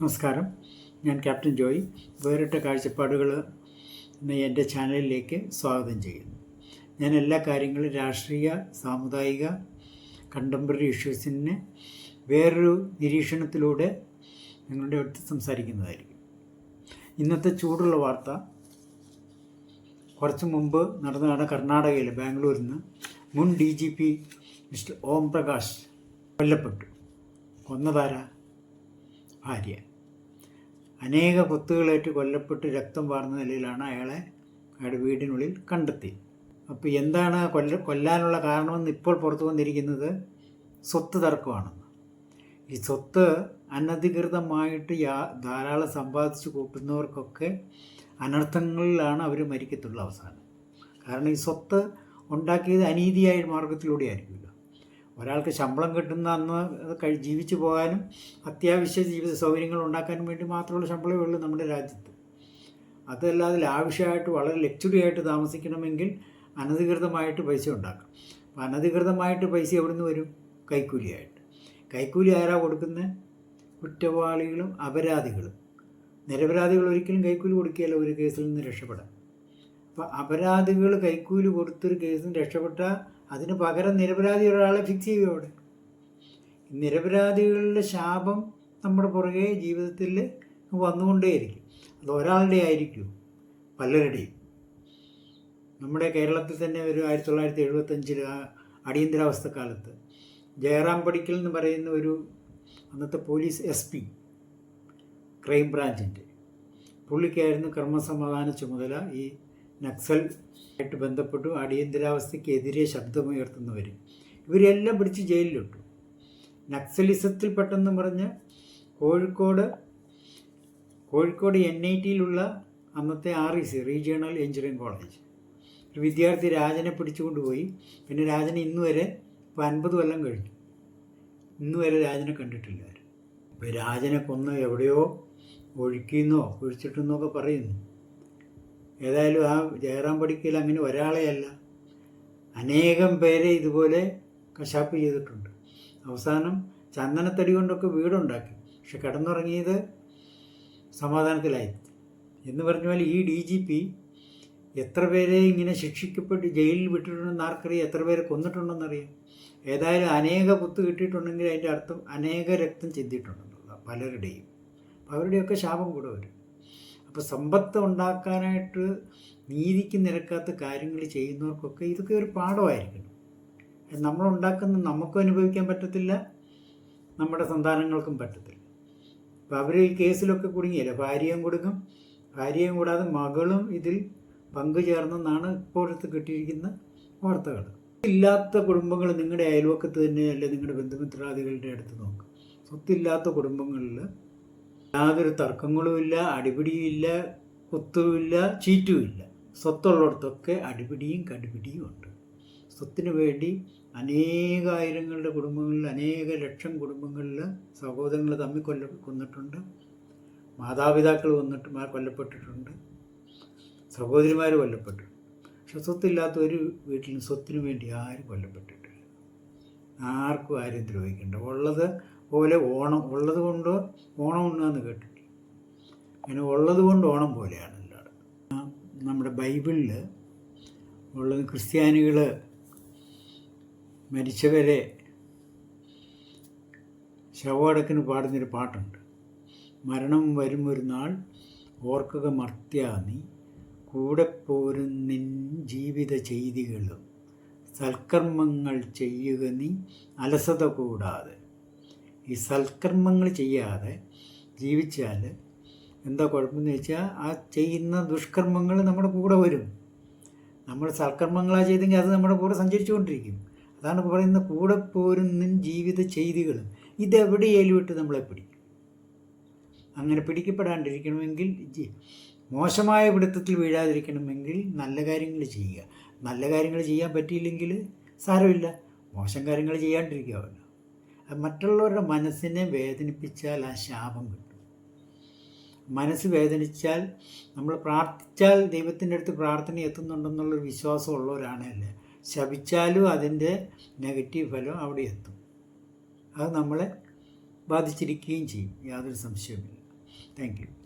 നമസ്കാരം. ഞാൻ ക്യാപ്റ്റൻ ജോയി. വേറിട്ട കാഴ്ചപ്പാടുകൾ എന്ന എന്റെ ചാനലിലേക്ക് സ്വാഗതം ചെയ്യുന്നു. ഞാൻ എല്ലാ കാര്യങ്ങളും രാഷ്ട്രീയ സാമുദായിക കണ്ടംപററി ഇഷ്യൂസിന് വേറൊരു നിരീക്ഷണത്തിലൂടെ നിങ്ങളുടെ അടുത്ത് സംസാരിക്കുന്നതായിരിക്കും. ഇന്നത്തെ ചൂടുള്ള വാർത്ത കുറച്ച് മുമ്പ് നടന്നതാണ് കർണാടകയിൽ ബാംഗ്ലൂരിൽ നിന്ന് മുൻ D G P Mister Om Prakash കൊല്ലപ്പെട്ടു. കൊന്നതാരാ? ഭാര്യ. അനേക കൊത്തുകളേറ്റ് കൊല്ലപ്പെട്ട് രക്തം വാർന്ന നിലയിലാണ് അയാളെ അയാളുടെ വീടിനുള്ളിൽ കണ്ടെത്തി. അപ്പോൾ എന്താണ് കൊല്ല കൊല്ലാനുള്ള കാരണമെന്ന് ഇപ്പോൾ പുറത്തു വന്നിരിക്കുന്നത്? സ്വത്ത് തർക്കമാണെന്ന്. ഈ സ്വത്ത് അനധികൃതമായിട്ട് യാ ധാരാളം സമ്പാദിച്ചു കൂട്ടുന്നവർക്കൊക്കെ അനർത്ഥങ്ങളിലാണ് അവർ മരിക്കത്തുള്ള അവസാനം. കാരണം ഈ സ്വത്ത് ഉണ്ടാക്കിയത് അനീതിയായ മാർഗത്തിലൂടെ ആയിരിക്കില്ല ഒരാൾക്ക് ശമ്പളം കിട്ടുന്ന അന്ന് കഴി ജീവിച്ചു പോകാനും അത്യാവശ്യ ജീവിത സൗകര്യങ്ങൾ ഉണ്ടാക്കാനും വേണ്ടി മാത്രമുള്ള ശമ്പളമേ ഉള്ളൂ നമ്മുടെ രാജ്യത്ത്. അതല്ലാതെ ലാവിഷ്യമായിട്ട് വളരെ ലക്ഷ്വറി ആയിട്ട് താമസിക്കണമെങ്കിൽ അനധികൃതമായിട്ട് പൈസ ഉണ്ടാക്കാം. അപ്പം അനധികൃതമായിട്ട് പൈസ എവിടെ നിന്ന് വരും? കൈക്കൂലിയായിട്ട്. കൈക്കൂലി ആരാ കൊടുക്കുന്നത് കുറ്റവാളികളും അപരാധികളും. നിരപരാധികൾ ഒരിക്കലും കൈക്കൂലി കൊടുക്കുകയല്ല ഒരു കേസിൽ നിന്ന് രക്ഷപ്പെടാൻ. അപ്പോൾ അപരാധികൾ കൈക്കൂലി കൊടുത്തൊരു കേസിൽ നിന്ന് രക്ഷപ്പെട്ടാൽ അതിന് പകരം നിരപരാധി ഒരാളെ ഫിക്സ് ചെയ്യും അവിടെ. നിരപരാധികളുടെ ശാപം നമ്മുടെ പുറകെ ജീവിതത്തിൽ വന്നുകൊണ്ടേയിരിക്കും. അത് ഒരാളുടെ ആയിരിക്കും പലരുടെയും. നമ്മുടെ കേരളത്തിൽ തന്നെ ഒരു ആയിരത്തി തൊള്ളായിരത്തി എഴുപത്തഞ്ചിൽ അടിയന്തരാവസ്ഥ കാലത്ത് ജയറാം പടിക്കൽ എന്ന് പറയുന്ന ഒരു അന്നത്തെ പോലീസ് എസ് പി ക്രൈം ബ്രാഞ്ചിന്റെ പുള്ളിക്കായിരുന്നു ക്രമസമാധാന ചുമതല ഈ നക്സൽ ആയിട്ട് ബന്ധപ്പെട്ടു അടിയന്തരാവസ്ഥയ്ക്കെതിരെ ശബ്ദമുയർത്തുന്നവരും. ഇവരെല്ലാം പിടിച്ച് ജയിലിലിട്ടു. നക്സലിസത്തിൽ പെട്ടെന്ന് പറഞ്ഞ് കോഴിക്കോട് കോഴിക്കോട് എൻ ഐ ടിയിലുള്ള അന്നത്തെ R E C regional engineering college. ഒരു വിദ്യാർത്ഥി രാജനെ പിടിച്ചുകൊണ്ടുപോയി. പിന്നെ രാജനെ ഇന്ന് വരെ ഇപ്പോൾ അൻപത് കൊല്ലം കഴിഞ്ഞു. ഇന്ന് വരെ രാജനെ കണ്ടിട്ടില്ല ആരും. ഇപ്പോൾ രാജനെ കൊന്ന് എവിടെയോ ഒഴുക്കിയെന്നോ കുഴിച്ചിട്ടെന്നൊക്കെ പറയുന്നു. ഏതായാലും ആ ജയറാം പടിക്കൽ അങ്ങനെ ഒരാളെയല്ല. അനേകം പേരെ ഇതുപോലെ കശാപ്പ് ചെയ്തിട്ടുണ്ട്. അവസാനം ചന്ദനത്തടി കൊണ്ടൊക്കെ വീടുണ്ടാക്കി. പക്ഷെ കിടന്നുറങ്ങിയത് സമാധാനത്തിലായി. എന്ന് പറഞ്ഞ പോലെ ഈ ഡി ജി പി എത്ര പേരെ ഇങ്ങനെ ശിക്ഷിക്കപ്പെട്ട് ജയിലിൽ വിട്ടിട്ടുണ്ടെന്ന് ആർക്കറിയാം? എത്ര പേരെ കൊന്നിട്ടുണ്ടെന്നറിയാം? ഏതായാലും അനേക കുത്ത് കിട്ടിയിട്ടുണ്ടെങ്കിൽ അതിന്റെ അർത്ഥം അനേക രക്തം ചിന്തിയിട്ടുണ്ടെന്നുള്ള പലരുടെയും. അവരുടെയൊക്കെ ശാപം കൂടെ വരും. അപ്പോൾ സമ്പത്ത് ഉണ്ടാക്കാനായിട്ട് നീതിക്ക് നിരക്കാത്ത കാര്യങ്ങൾ ചെയ്യുന്നവർക്കൊക്കെ ഇതൊക്കെ ഒരു പാഠമായിരിക്കണം. നമ്മളുണ്ടാക്കുന്ന നമുക്കും അനുഭവിക്കാൻ പറ്റത്തില്ല നമ്മുടെ സന്താനങ്ങൾക്കും പറ്റത്തില്ല. അപ്പോൾ അവർ ഈ കേസിലൊക്കെ കുടുങ്ങിയല്ലേ? ഭാര്യയും കൊടുക്കും. ഭാര്യയും കൂടാതെ മകളും ഇതിൽ പങ്കുചേർന്നെന്നാണ് ഇപ്പോഴത്തെ കിട്ടിയിരിക്കുന്ന വാർത്തകൾ. ഇല്ലാത്ത കുടുംബങ്ങൾ നിങ്ങളുടെ അയൽവക്കത്ത് തന്നെ അല്ലെ നിങ്ങളുടെ ബന്ധുമിത്രാദികളുടെ അടുത്ത് നോക്കും. സ്വത്തില്ലാത്ത കുടുംബങ്ങളിൽ യാതൊരു തർക്കങ്ങളുമില്ല അടിപിടിയുമില്ല കുത്തുമില്ല ചീറ്റുമില്ല സ്വത്തുള്ളിടത്തൊക്കെ അടിപിടിയും കടിപിടിയും ഉണ്ട്. സ്വത്തിന് വേണ്ടി അനേകായിരങ്ങളുടെ കുടുംബങ്ങളിൽ അനേക ലക്ഷം കുടുംബങ്ങളിൽ സഹോദരങ്ങൾ തമ്മിൽ കൊല്ല കൊന്നിട്ടുണ്ട്. മാതാപിതാക്കൾ വന്നിട്ട് കൊല്ലപ്പെട്ടിട്ടുണ്ട്. സഹോദരിമാർ കൊല്ലപ്പെട്ടിട്ടുണ്ട് പക്ഷെ സ്വത്തില്ലാത്ത ഒരു വീട്ടിലും സ്വത്തിനു വേണ്ടി ആരും കൊല്ലപ്പെട്ടിട്ടില്ല. ആർക്കും ആരും ദ്രോഹിക്കണ്ട. ഉള്ളത് പോലെ ഓണം ഉള്ളത് കൊണ്ട് ഓണം ഉണ്ടെന്ന് കേട്ടിട്ടില്ല. അങ്ങനെ ഉള്ളത് കൊണ്ട് ഓണം പോലെയാണ് എല്ലാവരും. നമ്മുടെ ബൈബിളിൽ ഉള്ളത് ക്രിസ്ത്യാനികൾ മരിച്ചവരെ ശവടക്കിന് പാടുന്നൊരു പാട്ടുണ്ട്. മരണം വരും ഒരു നാൾ ഓർക്കുക മർത്യാനി കൂടെ പോരുന്നിൻ ജീവിത ചെയ്തികളും. സൽക്കർമ്മങ്ങൾ ചെയ്യുക നീ. അലസത കൂടാതെ ഈ സൽക്കർമ്മങ്ങൾ ചെയ്യാതെ ജീവിച്ചാൽ എന്താ കുഴപ്പമെന്ന് വെച്ചാൽ ആ ചെയ്യുന്ന ദുഷ്കർമ്മങ്ങൾ നമ്മുടെ കൂടെ വരും. നമ്മൾ സൽക്കർമ്മങ്ങളാണ് ചെയ്തെങ്കിൽ അത് നമ്മുടെ കൂടെ സഞ്ചരിച്ചുകൊണ്ടിരിക്കും. അതാണ് പറയുന്ന കൂടെ പോരുന്ന ജീവിത ചെയ്തികളും. ഇതെവിടെയായാലും ഇട്ട് നമ്മളെ പിടിക്കും. അങ്ങനെ പിടിക്കപ്പെടാണ്ടിരിക്കണമെങ്കിൽ മോശമായ പിടുത്തത്തിൽ വീഴാതിരിക്കണമെങ്കിൽ നല്ല കാര്യങ്ങൾ ചെയ്യുക. നല്ല കാര്യങ്ങൾ ചെയ്യാൻ പറ്റിയില്ലെങ്കിൽ സാരമില്ല. മോശം കാര്യങ്ങൾ ചെയ്യാണ്ടിരിക്കാമല്ലോ മറ്റുള്ളവരുടെ മനസ്സിനെ വേദനിപ്പിച്ചാൽ ആ ശാപം കിട്ടും. മനസ്സ് വേദനിച്ചാൽ നമ്മൾ പ്രാർത്ഥിച്ചാൽ ദൈവത്തിന്റെ അടുത്ത് പ്രാർത്ഥന എത്തുന്നുണ്ടെന്നുള്ളൊരു വിശ്വാസം ഉള്ളവരാണല്ലേ ശപിച്ചാലും അതിന്റെ നെഗറ്റീവ് ഫലം അവിടെ എത്തും. അത് നമ്മളെ ബാധിച്ചിരിക്കുകയും ചെയ്യും. യാതൊരു സംശയവുമില്ല. താങ്ക്